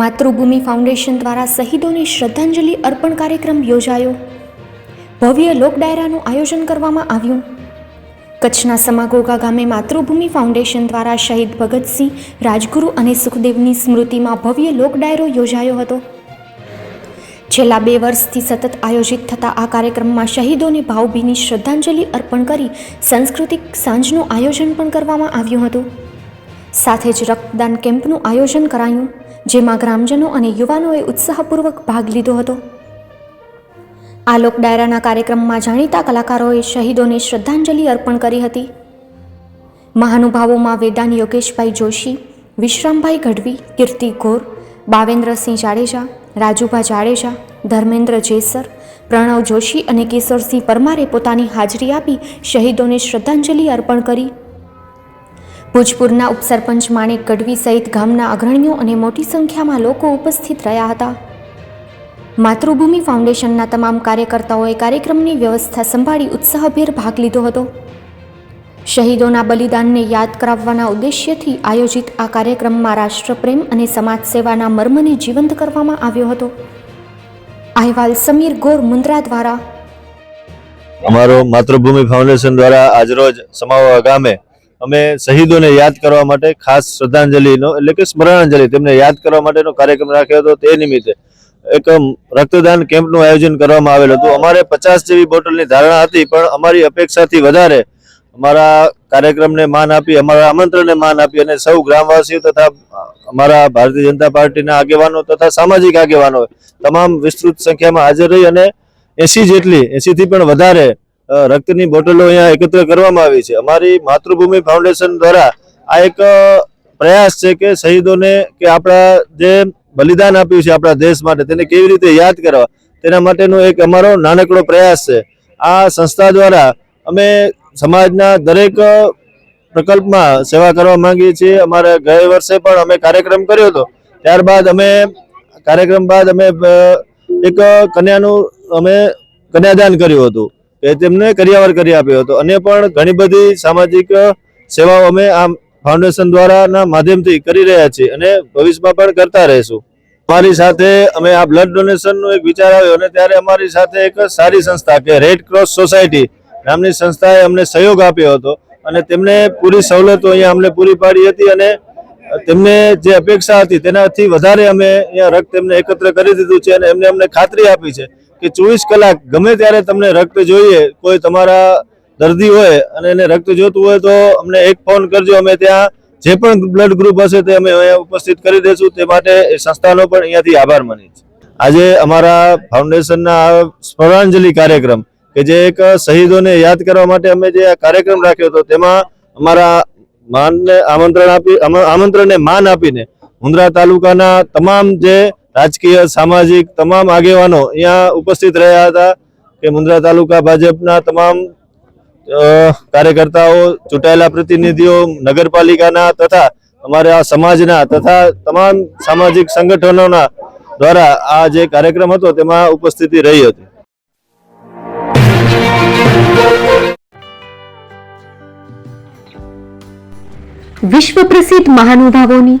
Mathrubhumi foundation દ્વારા શહીદોને શ્રદ્ધાંજલિ અર્પણ કાર્યક્રમ યોજાયો. ભવ્ય લોક ડાયરાનું આયોજન કરવામાં આવ્યું. કચ્છના સમાગોગા ગામે માતૃભૂમિ ફાઉન્ડેશન દ્વારા શહીદ ભગતસિંહ, રાજગુરુ અને સુખદેવની સ્મૃતિમાં ભવ્ય લોક ડાયરો યોજાયો હતો. છેલ્લા બે વર્ષથી સતત આયોજિત થતા આ કાર્યક્રમમાં શહીદોને ભાવભીની શ્રદ્ધાંજલિ અર્પણ કરી સાંસ્કૃતિક સાંજનું આયોજન પણ કરવામાં આવ્યું હતું. સાથે જ રક્તદાન કેમ્પનું આયોજન કરાયું. જેમાં ગ્રામજનો અને યુવાનોએ ઉત્સાહપૂર્વક ભાગ લીધો હતો. આલોક ડાયરાના કાર્યક્રમમાં જાણીતા કલાકારોએ શહીદોને શ્રદ્ધાંજલિ અર્પણ કરી હતી. મહાનુભાવોમાં વેદાન યોગેશભાઈ જોશી, વિશ્રામભાઈ ગઢવી, કીર્તિ ગોર, બાવેન્દ્રસિંહ જાડેજા, રાજુભા જાડેજા, ધર્મેન્દ્ર જેસર, પ્રણવ જોશી અને કિશોરસિંહ પરમારે પોતાની હાજરી આપી શહીદોને શ્રદ્ધાંજલિ અર્પણ કરી ભુજપુરના ઉપસરપંચ માણેક ગઢવી સહિત ગામના અગ્રણીઓ અને મોટી સંખ્યામાં લોકો ઉપસ્થિત રહ્યા હતા. માતૃભૂમિ ફાઉન્ડેશનના તમામ કાર્યકર્તાઓએ કાર્યક્રમની વ્યવસ્થા સંભાળી ઉત્સાહભેર ભાગ લીધો હતો. શહીદોના બલિદાનને યાદ કરાવવાના ઉદ્દેશ્યથી આયોજિત આ કાર્યક્રમમાં રાષ્ટ્રપ્રેમ અને સમાજ સેવાના મર્મને જીવંત કરવામાં આવ્યો હતો. અહેવાલ સમીર ગોર મુન્દ્રા દ્વારા. અમારો માતૃભૂમિ ફાઉન્ડેશન દ્વારા આજરોજ સમાવા ગામે અમે શહીદોને યાદ કરવા માટે ખાસ શ્રદ્ધાંજલિનો, એટલે કે સ્મરણાંજલિ તેમને યાદ કરવા માટેનો કાર્યક્રમ રાખ્યો હતો તે નિમિત્તે. એક રક્તદાન કેમ્પનું આયોજન કરવામાં આવેલ હતું. અમારે પચાસ જેવી બોટલની ધારણા હતી, પણ અમારી અપેક્ષાથી વધારે અમારા કાર્યક્રમને માન આપી, અમારા આમંત્રણને માન આપી અને સૌ ગ્રામવાસીઓ તથા અમારા ભારતીય જનતા પાર્ટીના આગેવાનો તથા સામાજિક આગેવાનો, તમામ વિસ્તૃત સંખ્યામાં હાજર રહી અને એસી જેટલી, એસીથી પણ વધારે રક્તની બોટલો અહીંયા એકત્ર કરવામાં આવી છે. અમારી માતૃભૂમિ ફાઉન્ડેશન દ્વારા આ એક પ્રયાસ છે કે શહીદોને કે આપણા જે બલિદાન આપ્યું છે આપણા દેશ માટે તેને કેવી રીતે યાદ કરવા, તેના માટેનો એક અમારો નાનકડો પ્રયાસ છે. આ સંસ્થા દ્વારા અમે સમાજના દરેક પ્રકલ્પમાં સેવા કરવા માંગીએ છીએ. અમારે ગયા વર્ષે પણ અમે કાર્યક્રમ કર્યો હતો. ત્યારબાદ અમે, કાર્યક્રમ બાદ અમે એક કન્યાનું અમે કન્યાદાન કર્યું હતું. કે તેમને કરિયાવર કરી આપ્યો હતો. અને પણ ઘણી બધી સામાજિક સેવાઓ અમે આ ફાઉન્ડેશન દ્વારાના માધ્યમથી કરી રહ્યા છીએ અને ભવિષ્યમાં પણ કરતા રહીશું. અમારી સાથે અમે આ બ્લડ ડોનેશનનો એક વિચાર આવ્યો અને ત્યારે અમારી સાથે એક સારી સંસ્થા કે રેડ ક્રોસ સોસાયટી નામની સંસ્થાએ અમને સહયોગ આપ્યો હતો અને તેમને પૂરી સવલતો અહીંયા અમને પૂરી પાડી હતી અને તેમને જે અપેક્ષા હતી તેનાથી વધારે અમે અહીંયા રક્ત એમને એકત્ર કરી દીધું છે અને એમને અમને ખાતરી આપી છે. કે ચોવીસ કલાક ગમે ત્યારે તમને રક્ત જોઈએ, કોઈ તમારા દર્દી હોય અને એને રક્ત જોતું હોય તો અમને એક ફોન કરજો. અમે ત્યાં જે પણ બ્લડ ગ્રુપ હશે તે અમે અહીંયા ઉપસ્થિત કરી દઈશું તે માટે એ સંસ્થાનો પણ અહીંયાથી આભાર માની આજે અમારા ફાઉન્ડેશનના સ્મરણાંજલિ કાર્યક્રમ, કે જે એક શહીદોને યાદ કરવા માટે અમે જે આ કાર્યક્રમ રાખ્યો હતો, તેમાં અમારા માનને આમંત્રણ આપી આમંત્રણને માન આપીને મુન્દ્રા તાલુકાના તમામ જે રાજકીય, સામાજિક તમામ આગેવાનો અહીંયા ઉપસ્થિત રહ્યા હતા કે મુન્દ્રા તાલુકા ભાજપના તમામ કાર્યકર્તાઓ, ચૂંટાયેલા પ્રતિનિધિઓ, નગરપાલિકાના તથા અમારા સમાજના તથા તમામ સામાજિક સંગઠનોના દ્વારા આ જે કાર્યક્રમ હતો તેમાં ઉપસ્થિતિ રહી હતી. વિશ્વ પ્રસિદ્ધ મહાનુભાવોની